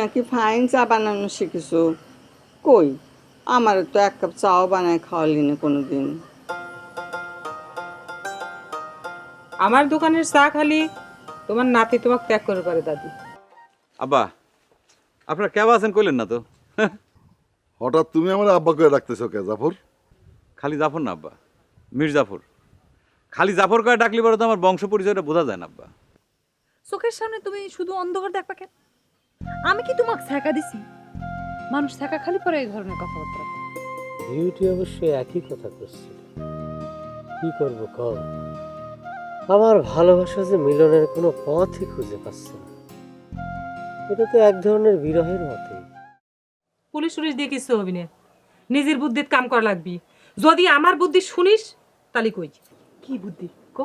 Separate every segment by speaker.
Speaker 1: নাকি ফাইন চা বানানো শিখেছো? কই আমার তো এক কাপ চাও বানায় খাওয়ালি না কোনো দিন
Speaker 2: আমার দোকানের চা খালি তোমার নাতি তোমাকে ত্যাগ করে পারে দাদি।
Speaker 3: আব্বা আপনার কেবা আছেন কইলেন না তো?
Speaker 4: হঠাৎ তুমি আমার আব্বা করে রাখতেছো কে জাফর?
Speaker 3: খালি জাফর না আব্বা। মীর জাফর। খালি জাফর করে ডাকলি পরে তো আমার বংশ পরিচয়টা বোঝা যায় না আব্বা।
Speaker 5: চোখের সামনে তুমি শুধু অন্ধকার দেখবা কেন? আমি কি তোমাকে ছ্যাঁকা দিছি? মানুষ ছ্যাঁকা খালি পরে এই ধরনের কথাবার্তা
Speaker 6: বিউটি অবশ্যই একই কথা করছিল কি করব কম আমার ভালোবাসা যে মিলনের কোনো পথই খুঁজে পাচ্ছে না। এটা তো এক ধরনের বিরহের মতোই।
Speaker 2: পুলিশ টুলিশ দিয়ে কিছু হবি না। নিজের বুদ্ধিত কাম করা লাগবি। যদি আমার বুদ্ধি শুনিস তাহলে কই?
Speaker 5: কি বুদ্ধি? কো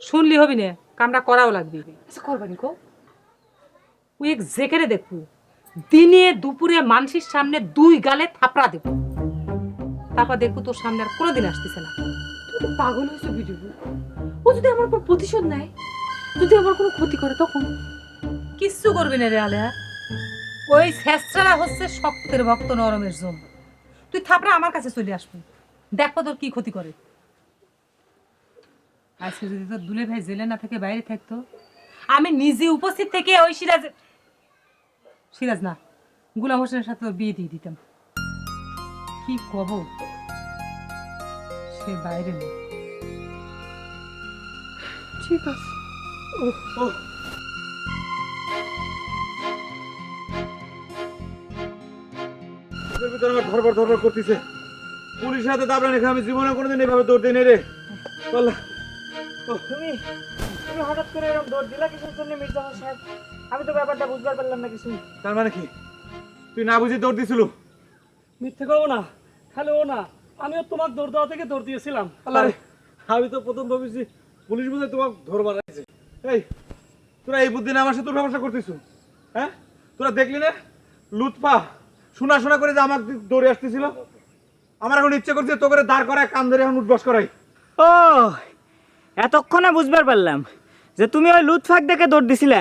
Speaker 2: শুনলি হবি না কামটা করাও লাগবি।
Speaker 5: আচ্ছা করবানি কো
Speaker 2: ওই এক যেখানে দেখব দিনে দুপুরে মানুষের সামনে দুই গালে থাপড়া দেব। তারপর দেখব তোর সামনে আর কোনোদিন আসতেছে না।
Speaker 5: পাগল হয়েছো ভিডিও ও যদি আমার উপর প্রতিশোধ নেয়, যদি আমার কোনো ক্ষতি করে, তখন?
Speaker 2: কিচ্ছু করবি না রে আলেয়া। ওই শেষরা হচ্ছে শক্তের ভক্ত নরমের জম তুই থাপড়া আমার কাছে চলে আসবি। দেখো তোর কি ক্ষতি করে। আজকে যদি তোর দুলে ভাই জেলে না থেকে বাইরে থাকতো, আমি নিজে উপস্থিত থেকে ওই সিরাজ সিরাজ না গুলাম হোসেনের সাথে ওর বিয়ে দিয়ে দিতাম। কি কব? সে বাইরে নেই।
Speaker 5: ঠিক আছে।
Speaker 3: করতেছে পুলিশের হাতে দাবড়া রেখে আমি জীবনে কোনোদিন এভাবে দৌড় দিই রে। বললা
Speaker 7: তুমি তুমি হঠাৎ করে এরকম দৌড় দিলা কিসের জন্য সাহেব? আমি তো ব্যাপারটা বুঝবার পারলাম না কিছু।
Speaker 3: তার মানে কি? তুই না বুঝি দৌড় দিছিল
Speaker 7: মিথ্যে করব না খালি ও না আমিও তোমার দৌড় দেওয়া থেকে দৌড় দিয়েছিলাম।
Speaker 3: আরে আমি তো প্রথম ভাবিছি পুলিশ বুঝে তোমাকে ধরবার আছে। এই তোরা এই বুদ্ধি না আমার সাথে ব্যবসা করতেছ? হ্যাঁ? তোরা দেখলি না? লুৎপা শোনা শোনা করে যে আমাকে দৌড়ে আসতেছিল? আমার এখন ইচ্ছে করছে তো করে দাঁড় করায় কান ধরে এখন উঠবাস করাই
Speaker 7: ও এতক্ষণে বুঝবার পারলাম যে তুমি ওই লুৎফাক দেখে দৌড় দিছিলে।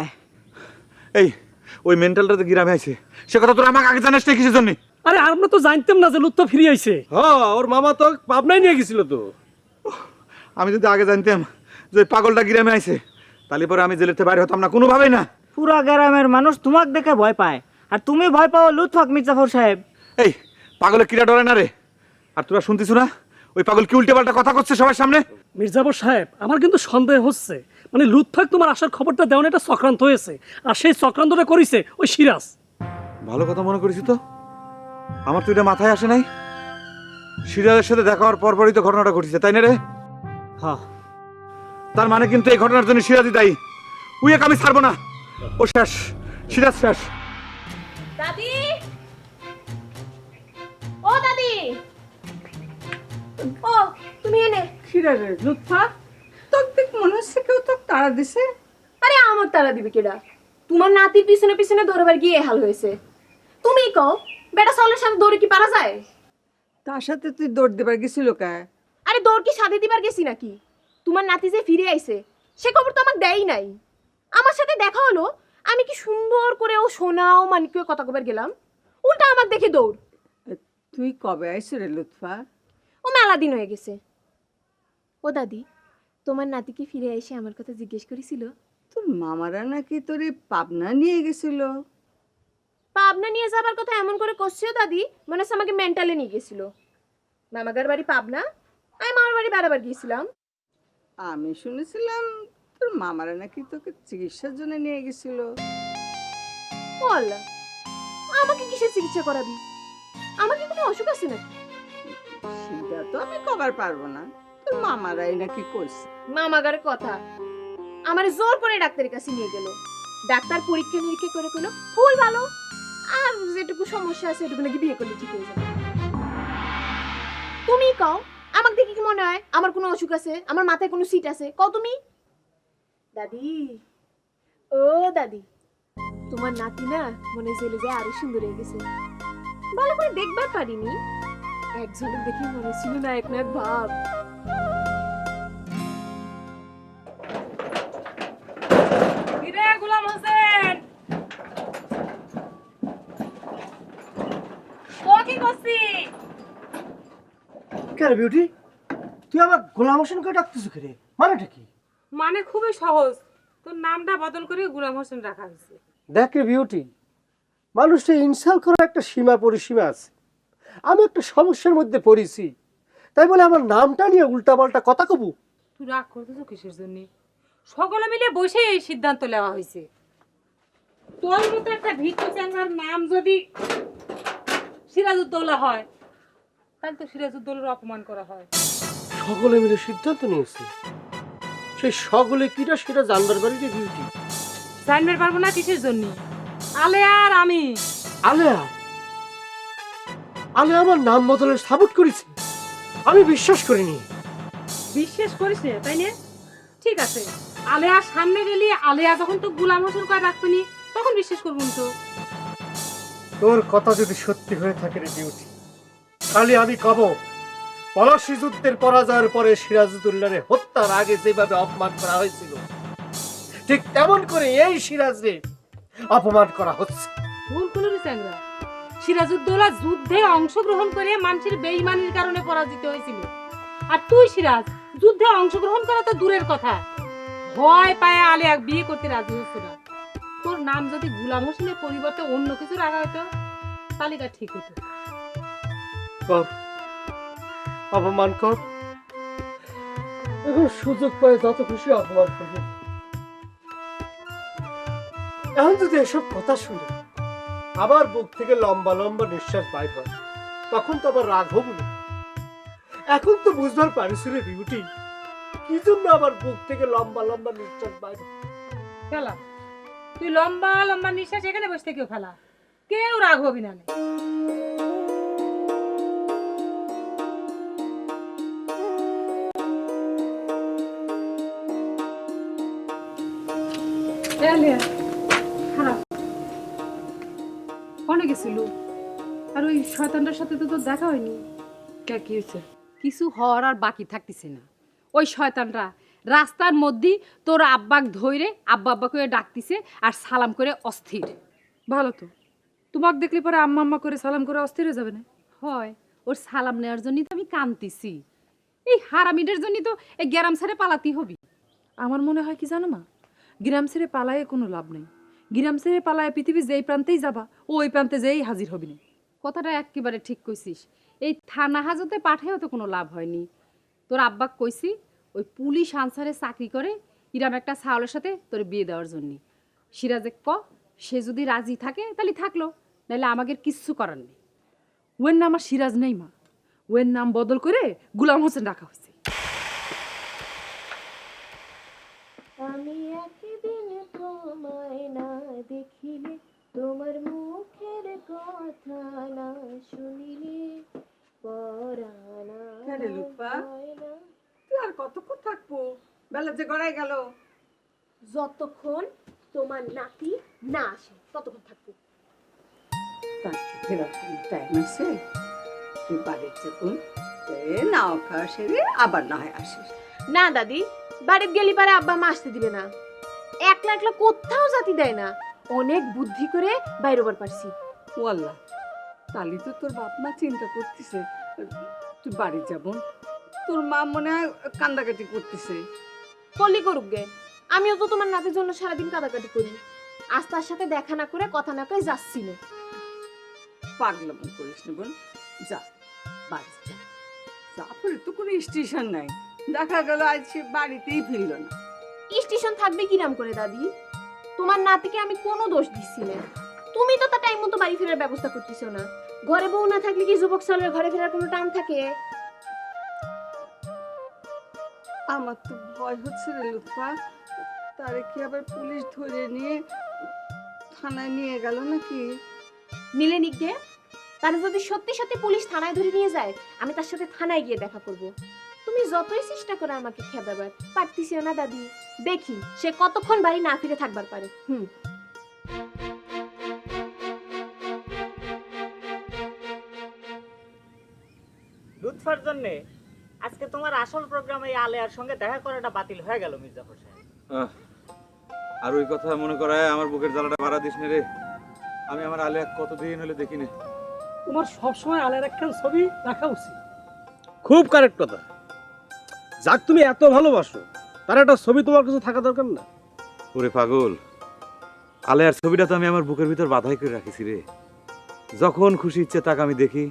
Speaker 3: এই ওই মেন্টালটা তো গ্রামে আছে সে কথা তোরা আমাকে আগে জানাস না কিসের জন্য?
Speaker 8: আরে আমরা তো জানতাম না যে লুৎফা ফিরে আইছে।
Speaker 6: হ্যাঁ ওর মামা তো পাবনাই নিয়ে গেছিল তো।
Speaker 3: আমি যদি আগে জানতাম যে পাগলটা গ্রামে আছে তাহলে পরে আমি জেলের থেকে বাইরে হতাম না কোনোভাবেই না।
Speaker 7: পুরা গ্রামের মানুষ তোমাক দেখে ভয় পায়। আর তুমি ভয় পাও লুৎফাক মির্জাফর সাহেব।
Speaker 3: এই পাগলের কিরা ডরে না রে? আর তোরা শুনতিস না? ওই পাগল কি উল্টে পাল্টা কথা করছে সবার সামনে?
Speaker 8: মির্জাবর সাহেব আমার কিন্তু সন্দেহ হচ্ছে। মানে লুৎফাক তোমার আসার খবরটা দেওয়া এটা চক্রান্ত হয়েছে। আর সেই চক্রান্তটা করেছে ওই সিরাজ।
Speaker 3: ভালো কথা মনে করেছি তো? আমার তো এটা মাথায় আসে নাই। সিরাজের সাথে দেখা হওয়ার পরপরই তো ঘটনাটা ঘটেছে তাই না রে?
Speaker 7: হ্যাঁ
Speaker 3: তার মানে কিন্তু এই ঘটনার জন্য সিরাজই দায়ী। উই এক আমি ছাড়বো না। ও শেষ। সিরাজ শেষ।
Speaker 5: দাদি! ও দাদি! ও তুমি এনে।
Speaker 1: খিরা রে তোর মনে হচ্ছে কেউ তোকে তাড়া দিছে।
Speaker 5: আরে আমার তারা দিবে কেডা? তোমার নাতির পিছনে পিছনে দৌড়বার গিয়ে হাল হয়েছে। তুমি কও বেটা সলের সাথে দৌড়ে কি পারা যায়?
Speaker 1: তার সাথে তুই দৌড় দেবার গেছিল কে?
Speaker 5: আরে দৌড় কি সাথে দিবার গেছি নাকি? তোমার নাতি যে ফিরে আইছে সে খবর তো আমাকে দেয়ই নাই। আমার সাথে দেখা হলো আমি কি সুন্দর করে ও সোনা ও মানিককে কথা কবার গেলাম? উল্টা আমার দেখে দৌড়।
Speaker 1: তুই কবে আইস রে লুৎফা?
Speaker 5: ও মেলা দিন হয়ে গেছে। ও দাদি তোমার নাতি কি ফিরে এসে আমার কথা জিজ্ঞেস করেছিল?
Speaker 1: তোর মামারা নাকি তোর পাবনা নিয়ে গেছিল?
Speaker 5: পাবনা নিয়ে যাবার কথা এমন করে করছিও দাদি মনে হচ্ছে আমাকে মেন্টালে নিয়ে গেছিল। মামাগার বাড়ি পাবনা আমি মামার বাড়ি বেড়াবার গিয়েছিলাম।
Speaker 1: আমি শুনেছিলাম তোর মামারা নাকি তোকে চিকিৎসার জন্য নিয়ে গেছিল।
Speaker 5: আল্লাহ আমাকে কিসের চিকিৎসা করাবি? আমার কি কোনো অসুখ আছে নাকি?
Speaker 1: সেটা তো আমি কবার পারব না। মামারাই নাকি করছে?
Speaker 5: মামাগারের কথা। আমার জোর করে ডাক্তারের কাছে নিয়ে গেল। ডাক্তার পরীক্ষা নিরীক্ষা করে ফুল ভালো আর যেটুকু সমস্যা আছে নাকি বিয়ে করলে ঠিক হয়ে যাবে। তুমি কও, আমাকে দেখে কি মনে হয়? আমার কোনো অসুখ আছে? আমার মাথায় কোনো সিট আছে? কও তুমি। দাদি। ও দাদি। তোমার নাতি না মনে জেলে যায় আরও সুন্দর হয়ে গেছে। ভালো করে দেখবার পারিনি। এক ঝলক দেখে মনে ছিল না এক না ভাব
Speaker 2: করছি
Speaker 6: কেন বিউটি তুই আমার গোলাম হোসেন করে ডাকতেছ রে মানেটা কি?
Speaker 2: মানে খুবই সহজ। তোর নামটা বদল করে গুলাম হোসেন রাখা হয়েছে।
Speaker 6: দেখ রে বিউটি মানুষটা ইনসাল্ট করার একটা সীমা পরিসীমা আছে। আমি একটা সমস্যার মধ্যে পড়েছি। তাই বলে আমার নামটা নিয়ে উল্টাপাল্টা কথা কবু?
Speaker 2: তুই রাগ করতেছো কিসের জন্য? সকলে মিলে বসে এই সিদ্ধান্ত নেওয়া হয়েছে। তোর মতো একটা ভিক্ষু চ্যাংরার নাম যদি সিরাজউদ্দৌলা হয় তাহলে তো সিরাজউদ্দৌলার অপমান করা হয়।
Speaker 6: সকলে মিলে সিদ্ধান্ত নিয়েছে। সেই সকলে কিটা সেটা জানবার পারি যে বিউটি
Speaker 2: জানবে পারব না কিসের জন্য? আলে আর আমি।
Speaker 6: আলেয়া আলে আমার নাম বদলের সাপোর্ট করেছে। আমি বিশ্বাস করিনি।
Speaker 2: বিশ্বাস করিস না তাই না? ঠিক আছে। আলেয়ার সামনে গেলি আলেয়া যখন তো গুলাম হোসেন করে রাখবেনি তখন বিশ্বাস করব তো।
Speaker 6: তোর কথা যদি সত্যি হয়ে থাকে রে ডিউটি, তাহলে আমি কব, পলাশি যুদ্ধের পরাজয়ের পরে সিরাজউদ্দৌলারে হত্যার আগে যেভাবে অপমান করা হয়েছিল, ঠিক তেমন করে এই সিরাজরে অপমান করা হচ্ছে।
Speaker 2: ভুল করল রে চ্যাংরা। সিরাজউদ্দৌলা যুদ্ধে অংশগ্রহণ করে মানুষের বেইমানির কারণে পরাজিত হয়েছিল। আর তুই সিরাজ, যুদ্ধে অংশগ্রহণ করা তো দূরের কথা। ভয় পায় আলে এক বিয়ে করতে রাজি হচ্ছে না। তোর নাম যদি গুলাম হোসেনের পরিবর্তে অন্য কিছু রাখা হতো তালিকা ঠিক হতো।
Speaker 6: কর। অপমান কর। এখন সুযোগ পায় যত খুশি অপমান করবে। এখন যদি এসব কথা শুনে আবার বুক থেকে লম্বা লম্বা নিঃশ্বাস বাইর হয় তখন তো আবার রাগ হব না। এখন তো বুঝবার পারিস রে বিউটি কি জন্য আবার বুক থেকে লম্বা লম্বা নিঃশ্বাস বাইর হয়?
Speaker 2: তুই লম্বা লম্বা নিঃশ্বাস, এখানে বসে থেকেও ফেলা কেউ রাগ হবি না কনে গেছিল আর ওই শয়তানটার সাথে তো তোর দেখা হয়নি। কে, কি হয়েছে?
Speaker 9: কিছু হওয়ার আর বাকি থাকতেছে না। ওই শয়তানরা রাস্তার মধ্যেই তোর আব্বাক ধইরে আব্বা আব্বা করে ডাকতিছে আর সালাম করে অস্থির।
Speaker 2: ভালো তো। তোমাকে দেখলে পরে আম্মা আম্মা করে সালাম করে অস্থির হয়ে যাবে না?
Speaker 9: হয় ওর সালাম নেওয়ার জন্যই তো আমি কানতেছি। এই হারামিদের জন্যই তো এই গ্যারাম ছেড়ে পালাতেই হবি।
Speaker 2: আমার মনে হয় কি জানো মা? গ্রাম ছেড়ে পালায়ে কোনো লাভ নেই। গ্রাম ছেড়ে পালায় পৃথিবীর যেই প্রান্তেই যাবা ও ওই প্রান্তে যেই হাজির হবি না।
Speaker 9: কথাটা একেবারে ঠিক কইছিস। এই থানা হাজতে পাঠায়ও তো কোনো লাভ হয়নি। তোর আব্বাক কইছি ওই পুলিশ আনসারে চাকরি করে ইরাম একটা ছাওলের সাথে তোর বিয়ে দেওয়ার জন্য। সিরাজে ক সে যদি রাজি থাকে তাহলে থাকল নাহলে আমাদের কিচ্ছু করার নেই।
Speaker 2: ওর নাম আর সিরাজ নেই মা। ওর নাম বদল করে গুলাম হোসেন রাখা হয়েছে।
Speaker 5: আমি একদিন তোমায় না দেখিলে তোমার মুখের কথা না শুনিলে পরানা
Speaker 1: কেন রে লুৎফা?
Speaker 5: হয় না।
Speaker 1: তুই আর কতক্ষণ থাকব? বেলা যে গড়াই গেল।
Speaker 5: যতক্ষণ তোমার নাতি না আসে ততক্ষণ থাকব।
Speaker 1: ফেরার টাইম আছে। তুই বাড়ির যখন নাও খাওয়া সেরে আবার না হয় আসিস।
Speaker 5: না দাদি বাড়িতে গেলি পারে আব্বা মা আসতে দিবে না। একলা একলা কোথাও জাতি দেয় না। অনেক বুদ্ধি করে বাইরোবার পারছি।
Speaker 1: ও আল্লাহ তাহলে তো তোর বাপ মা চিন্তা করতেছে তুই বাড়ি যাব। তোর মা মনে হয় কান্দাকাটি করতেছে।
Speaker 5: কলি করুক গে। আমিও তো তোমার নাতির জন্য সারাদিন কাদাকাটি করি। আজ তার সাথে দেখা না করে কথা না কয়ে যাচ্ছি না।
Speaker 1: পাগলাম করিস না বোন। যা বাড়ি যা। তারপরে তো কোনো স্টেশন নাই। দেখা গেল আজ সে বাড়িতেই ফিরল না।
Speaker 5: স্টেশন থাকবে কিরাম করে দাদি? তোমার নাতিকে আমি কোনো দোষ দিচ্ছি না। তুমি তো তার টাইম মতো বাড়ি ফেরার ব্যবস্থা করতেছো না। ঘরে বউ না থাকলে কি যুবক সালের ঘরে ফেরার কোনো টান থাকে?
Speaker 1: আমার তো ভয় হচ্ছে রে লুৎফা। তারে কি আবার পুলিশ ধরে নিয়ে থানায় নিয়ে গেল নাকি?
Speaker 5: মিলে নিক গে যদি সত্যি সত্যি পুলিশ থানায় ধরে নিয়ে যায় আমি তার সাথে থানায় গিয়ে দেখা করব। তুমি যতই চেষ্টা করে আমাকে খেদাবার পারতিসিও না দাদি। দেখি সে কতক্ষণ বাড়ি না ফিরে থাকবার পারে। হুম।
Speaker 7: লুৎফার জন্য আজকে তোমার আসল প্রোগ্রামে এই আলেয়ার সঙ্গে দেখা করাটা বাতিল হয়ে গেল মির্জাফর সাহেব।
Speaker 3: আর ওই কথা মনে করায় আমার বুকের জ্বালাটা বাড়া দিস নে রে। আমি আমার আলিয়া কতদিন হলে দেখিনি
Speaker 8: তোমার সবসময় আলের একখান ছবি রাখা উচিত।
Speaker 6: খুব কারেক্ট কথা। যাক তুমি এত ভালোবাসো তার একটা ছবি তোমার কাছে থাকা দরকার না।
Speaker 3: ওরে পাগল আলেয়ার ছবিটা তো আমি আমার বুকের ভিতর বাধাই করে রাখিছি রে। যখন খুশি ইচ্ছে তাকে আমি দেখি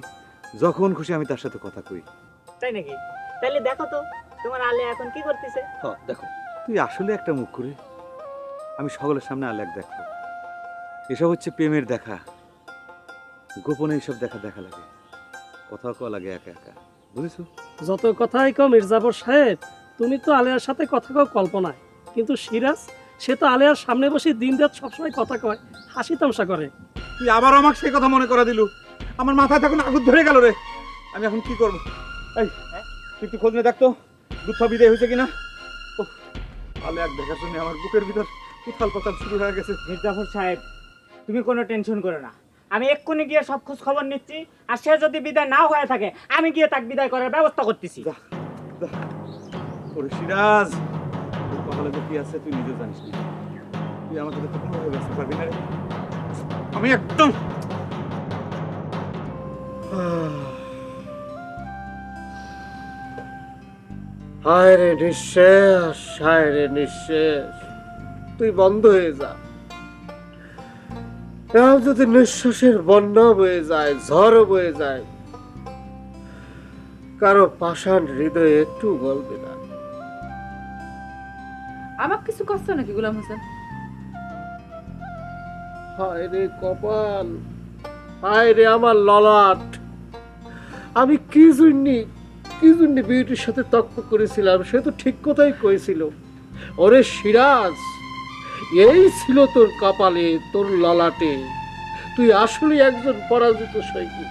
Speaker 3: যখন খুশি আমি তার সাথে কথা কই।
Speaker 7: তাই নাকি? তাহলে দেখো তো তোমার আলে এখন কি করতেছে?
Speaker 6: হ্যাঁ দেখো
Speaker 3: তুই আসলে একটা মুখ করে আমি সকলের সামনে আলেক দেখব। এসব হচ্ছে প্রেমের দেখা। গোপনে এইসব দেখা দেখা লাগে। কথাও কওয়া লাগে একা একা। বুঝেছ?
Speaker 8: যত কথাই কও মির্জাফর সাহেব তুমি তো আলিয়ার সাথে কথা কও কল্পনায়। কিন্তু সিরাজ সে তো আলেয়ার সামনে বসে দিন রাত সবসময় কথা কয় হাসি তামসা করে।
Speaker 3: তুই আবার আমাকে সেই কথা মনে করা দিলু? আমার মাথায় তখন আগুন ধরে গেল রে। আমি এখন কি করব? এই তুই একটু খোঁজ নিয়ে দেখতো দুধ বিদায় হয়েছে কিনা? ওহ, আলে এক দেখার জন্য আমার বুকের ভিতর উথাল পাতাল শুরু হয়ে গেছে।
Speaker 7: মির্জাফর সাহেব তুমি কোনো টেনশন করো না। আমি এক্ষুনি গিয়ে সব খোঁজ খবর নিচ্ছি আর সে যদি বিদায় নাও হয়ে থাকে আমি গিয়ে তাকে বিদায় করার ব্যবস্থা করতেছি।
Speaker 3: ওরে সিরাজ তোর কপালে যে কি আছে তুই নিজে জানিস না। তুই আমাকে তো কোনোভাবে বাঁচতে পারবি না রে। আমি একদম
Speaker 6: হায় রে নিঃশেষ হায় রে নিঃশেষ তুই বন্ধ হয়ে যা। এরকম যদি নিঃশ্বাসের বন্যা বয়ে যায় ঝড় বয়ে যায় কারও পাষাণ হৃদয়ে একটু গলবে না।
Speaker 9: আমার কিছু কষ্ট নাকি গুলাম হোসেন?
Speaker 6: হায় রে কপাল হায় রে আমার ললাট। আমি কি জন্যে কি বিউটির সাথে তক্ক করেছিলাম, সে তো ঠিক কথাই কয়েছিল। ওরে সিরাজ, এই ছিল তোর কপালে, তোর ললাটে। তুই আসলে একজন পরাজিত সৈনিক।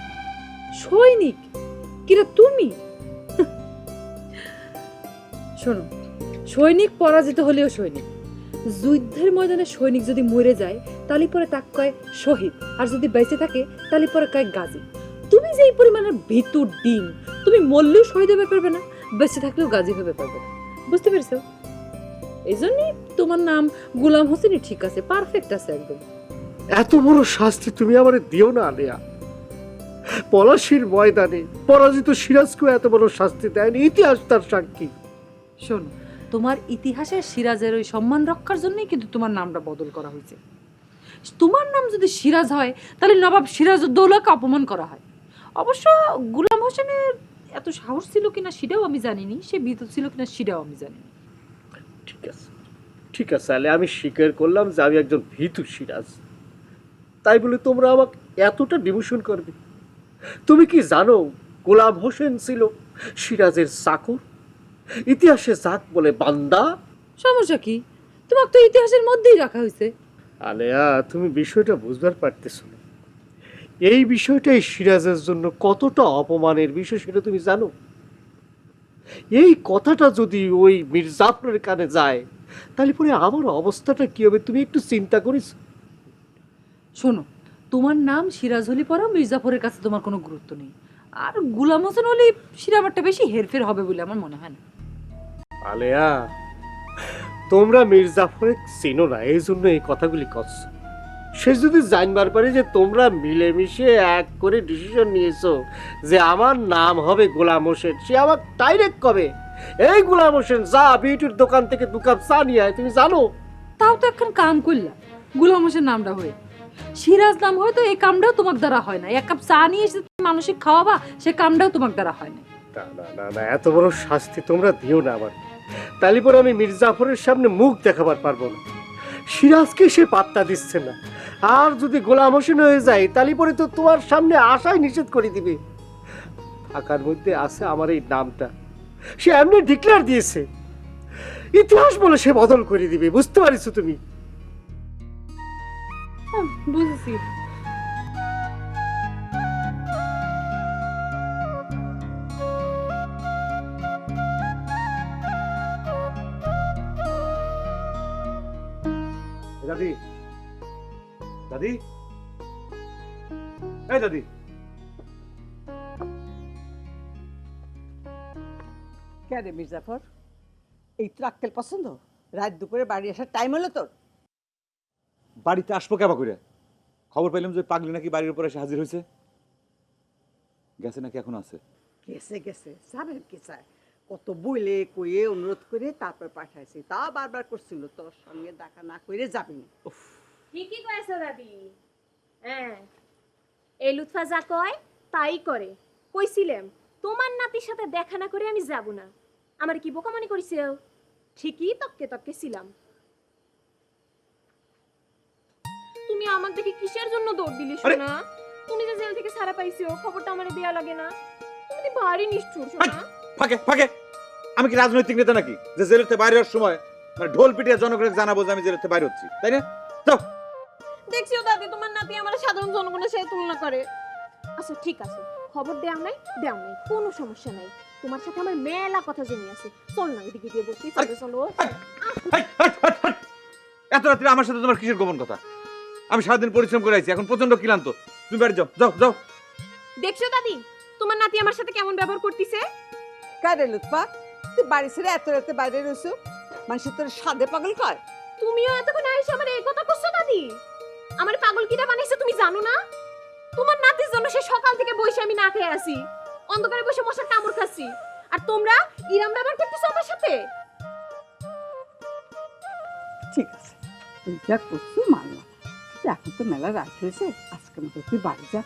Speaker 9: সৈনিক? কিরে তুমি? শোনো, সৈনিক পরাজিত হলেও সৈনিক। যুদ্ধের ময়দানে সৈনিক যদি মরে যায় তাহলে পরে তাক কয় শহীদ, আর যদি বেঁচে থাকে তাহলে পরে কয় গাজী। তুমি যে এই পরিমাণের ভিতর ডিম তুমি মরলেও শহীদ হবে পারবে না বেঁচে থাকলেও গাজী হবে পারবে না। বুঝতে পেরেছ? এই জন্যই তোমার নাম গুলাম হোসেনই ঠিক আছে পারফেক্ট আছে একদম।
Speaker 6: এত বড় শাস্তি তুমি আমার দিও না আলিয়া। পলাশির ময়দানে পরাজিত সিরাজকেও এত বড় শাস্তি দেয়নি ইতিহাস তার সাক্ষী।
Speaker 9: শোনো তোমার ইতিহাসে সিরাজের ওই সম্মান রক্ষার জন্যই কিন্তু তোমার নামটা বদল করা হয়েছে। তোমার নাম যদি সিরাজ হয় তাহলে নবাব সিরাজউদ্দৌলাকে অপমান করা হয়। অবশ্য গুলাম হোসেনের এত সাহস ছিল কিনা সেটাও আমি জানিনি সে ভীত ছিল কিনা সেটাও আমি জানি
Speaker 6: ঠিক আছে ঠিক আছে আলে আমি স্বীকার করলাম যে আমি একজন ভীতু সিরাজ। তাই বলে তোমরা আমাকে এতটা ডিমোশন করবে? তুমি কি জানো গোলাম হোসেন ছিল সিরাজের চাকর? ইতিহাসে যাক বলে বান্দা?
Speaker 9: সমস্যা কি? তোমাকে তো ইতিহাসের মধ্যেই রাখা হয়েছে।
Speaker 6: আলেয়া তুমি বিষয়টা বুঝবার পারতেছো না। এই বিষয়টাই সিরাজের জন্য কতটা অপমানের বিষয় সেটা তুমি জানো? এই কথাটা যদি ওই মির্জাফরের কানে যায় তাহলে পরে আমার অবস্থাটা কি হবে? তুমি একটু চিন্তা করিস
Speaker 9: শোনো তোমার নাম সিরাজ হলি পরা মির্জাফরের কাছে তোমার কোনো গুরুত্ব নেই। আর গুলাম হোসেন হলে সিরাবারটা বেশি হেরফের হবে বলে আমার মনে হয় না।
Speaker 6: আলেয়া তোমরা মির্জাফরে চিনো না এই জন্য এই কথাগুলি করছ। সে যদি জানবার পারে যে তোমরা মিলেমিশে এক করে ডিসিশন নিয়েছো যে আমার নাম হবে গোলাম হোসেন সে আমার ডাইরেক্ট কবে? এই গোলাম হোসেন যা বিউটির দোকান থেকে দু কাপ চা নিয়ে আয় তুমি জানো?
Speaker 9: তাও তো এখন কাম করলা গুলাম হোসেন নামটা হয়ে। সিরাজ নাম হয়তো এই কামটাও তোমার দ্বারা হয় না। এক কাপ চা নিয়ে এসে তুমি মানুষের খাওয়াবা সে কামটাও তোমার দ্বারা হয় না।
Speaker 6: না না না না এত বড় শাস্তি তোমরা দিও না আমার তালি পরে আমি মির্জাফরের সামনে মুখ দেখাবার পারব না। সিরাজকে সে পাত্তা দিচ্ছে না। আর যদি গোলাম হোসেন হয়ে যায়, তাহলে পরে তো তোমার সামনে আসাই নিষেধ করে দিবে। থাকার মধ্যে আছে আমার এই নামটা। সে এমনি ডিক্লেয়ার দিয়েছে। ইতিহাস বলে সে বদল করে দিবে, বুঝতে পারিস তুমি?
Speaker 9: বুঝেছি।
Speaker 3: দাদি। দাদি? এই দাদি।
Speaker 1: রে মির্জাফর? এই ট্রাক্কেল পছন্দ? রাত দুপুরে বাড়ি আসার টাইম হলো তোর।
Speaker 3: বাড়িতে আসব কেবা করে খবর পেলাম যে পাগলি নাকি বাড়ির উপরে এসে হাজির হয়েছে গেছে নাকি এখন আছে?
Speaker 1: গেছে গেছে। যাবেন কি চায়? কত বইলে কইয়ে অনুরোধ করে তারপর পাঠাইছি। তা বারবার করছিল তোর সঙ্গে দেখা না করে যাবি না।
Speaker 5: ঠিকই কয়েছে দাদি। হ্যাঁ এই লুৎফা যা কয় তাই করে। কইছিলাম তোমার নাতির সাথে দেখা না করে আমি যাব না। আমার কি বোকামানি করিস ঠিকই তককে তককে ছিলাম। তুমি আমার দেখে কিসের জন্য দৌড় দিলি শোনা তুমি যে জেল থেকে ছাড়া পাইছো খবরটা আমার দেয়া লাগে না। তুমি তো ভারী নিষ্ঠুর শোনা
Speaker 3: ফাঁকে ফাঁকে। আমি কি রাজনৈতিক নেতা নাকি? যে জেলেতে বাইরে হওয়ার সময় মানে ঢোল পিটিয়ে জনগণকে জানাব যে আমি জেলেতে বাইরে হচ্ছি তাই না? যাও।
Speaker 5: দেখছিও দাদি তোমার নাতি আমার সাধারণ জনগণের সাথে তুলনা করে। আচ্ছা ঠিক আছে। খবর দেওয়া নাই দেওয়া নাই। কোনো সমস্যা নাই। তোমার সাথে আমার মেলা কথা জমি আছে। চল না এদিকে গিয়ে বসি চলো চলো।
Speaker 3: এত রাত্রে আমার সাথে তোমার কিসের গোপন কথা? আমি সারাদিন পরিশ্রম করে আইছি এখন প্রচণ্ড ক্লান্ত। তুমি বাড়ি যাও যাও যাও।
Speaker 5: দেখছ দাদি তোমার নাতি আমার সাথে কেমন ব্যবহার করতেছে?
Speaker 1: কারে লুৎপা তুই বাড়ি ছেড়ে এত রাতে বাইরে রয়েছো মানুষের তোর সাদে পাগল কয়?
Speaker 5: তুমিও এতক্ষণ আইসা আমার এই কথা করছ দাদি আমার পাগল কিটা বানাইছে তুমি জানো না? তোমার নাতির জন্য সে সকাল থেকে বসে আমি না খেয়ে আসি অন্ধকারে বসে মশার কামড় খাচ্ছি। আর তোমরা ইরাম ব্যবহার করতেছো আমার সাথে?
Speaker 1: ঠিক আছে তুই যা করছ মানলাম এখন তো মেলা রাত হয়েছে আজকে মতো তুই বাড়ি যা।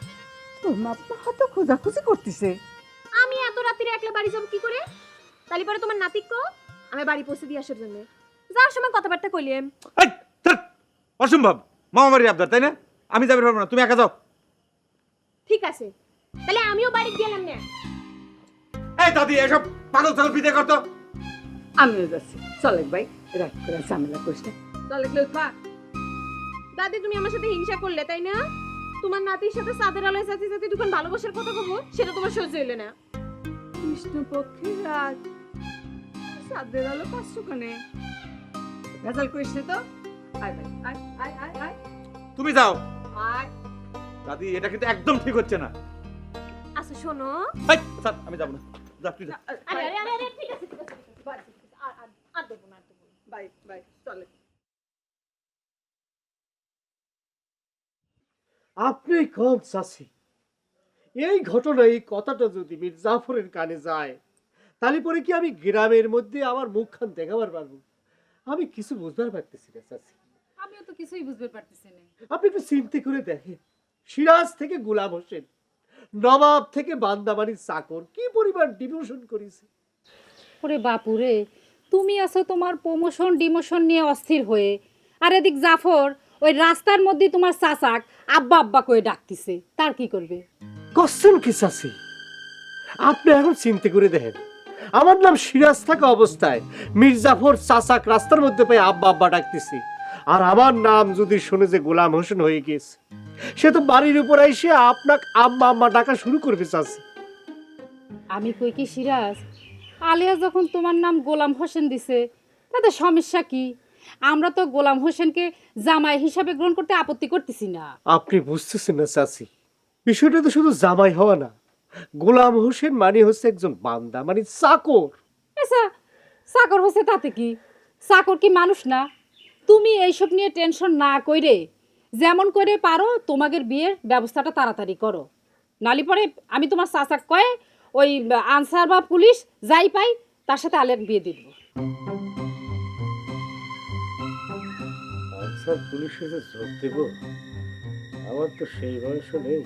Speaker 1: তোর মা হয়তো খোঁজাখুঁজি করতেছে।
Speaker 5: আমি একলা বাড়ি যাব কি করে? তালি পরে তোমার নাতিক কো আমি বাড়ি পৌঁছে দিয়ে আসার জন্য। যাওয়ার সময় কথাবার্তা কইলাম
Speaker 3: অসম্ভব মামা বাড়ির আবদার তাই না? আমি যাবে পারব না তুমি একা যাও।
Speaker 5: ঠিক আছে তাহলে আমিও বাড়ি গেলাম না।
Speaker 3: এই দাদি এসব পাগল ছাগল বিদায় করতো
Speaker 1: আমিও যাচ্ছি। চলেক ভাই রাত করে ঝামেলা করিস না। চলেক লুৎপা
Speaker 5: দাদি তুমি আমার সাথে হিংসা করলে তাই না? তোমার নাতির সাথে সাদের আলোয় সাথে যাতে দুখান ভালোবাসার কথা কব সেটা তোমার সহ্য হইলে না।
Speaker 1: কৃষ্ণপক্ষের রাত সাদের আলো পাঁচশো কানে ভেজাল করিস না তো। আয় ভাই আয় আয় আয় আয়।
Speaker 3: তুমি যাও।
Speaker 1: আয়।
Speaker 3: দাদি এটা কিন্তু একদম ঠিক হচ্ছে না।
Speaker 5: আচ্ছা শোনো।
Speaker 3: স্যার আমি যাব না। যা তুই যা।
Speaker 5: আরে আরে আরে আরে, ঠিক আছে ঠিক আছে ঠিক আছে, বাড়ি, ঠিক আছে, আর আর আর দেবো না আর দেবো
Speaker 1: বাই বাই চলে।
Speaker 6: আপনি কম চাষি। এই ঘটনা এই কথাটা যদি মীর জাফরের কানে যায় তাহলে পরে কি আমি গ্রামের মধ্যে আমার মুখখান দেখাবার পারব? আমি কিছু বুঝবার পারতেছি না চাষি
Speaker 9: আমিও তো কিছুই বুঝতে পারতেছি না।
Speaker 6: আপনি একটু চিন্তা করে দেখেন সিরাজ থেকে গোলাম হোসেন নবাব থেকে বান্দাবাড়ির চাকর কি পরিমাণ ডিমোশন করেছে?
Speaker 9: ওরে বাপুরে তুমি আছো তোমার প্রমোশন ডিমোশন নিয়ে অস্থির হয়ে। আর এদিক জাফর ওই রাস্তার মধ্যে তোমার চাচাক আব্বা আব্বা করে ডাকতিছে তার কি করবে?
Speaker 6: কশ্চেন কি চাষি আপনি এখন চিন্তা করে দেখেন। আমার নাম সিরাজ থাকা অবস্থায় মির্জাফর চাচাক রাস্তার মধ্যে পেয়ে আব্বা আব্বা ডাকতেছি। আর আমার নাম যদি শুনে যে গোলাম হোসেন হয়ে গেছে সে তো বাড়ির উপর এসে আপনাকে আম্মা আম্মা ডাকা শুরু করবে চাষি
Speaker 9: আমি কই কি সিরাজ? আলিয়া যখন তোমার নাম গোলাম হোসেন দিছে তাতে সমস্যা কি? আমরা তো গোলাম হোসেনকে জামাই হিসাবে গ্রহণ করতে আপত্তি করতেছি না।
Speaker 6: আপনি বুঝতেছেন না চাচি বিষয়টা তো শুধু জামাই হওয়া না। গোলাম হোসেন মানে হচ্ছে একজন বান্দা মানে চাকর।
Speaker 9: আচ্ছা চাকর হচ্ছে তাতে কি? চাকর কি মানুষ না? তুমি এইসব নিয়ে টেনশন না কইরে যেমন করে পারো তোমাদের বিয়ের ব্যবস্থাটা তাড়াতাড়ি করো। নালি পরে আমি তোমার চাচাক কয়ে ওই আনসার বা পুলিশ যাই পাই তার সাথে আলের বিয়ে দিয়ে দেবো।
Speaker 6: আনসার পুলিশে যোগ দেব আমার তো সেই বয়সও নেই।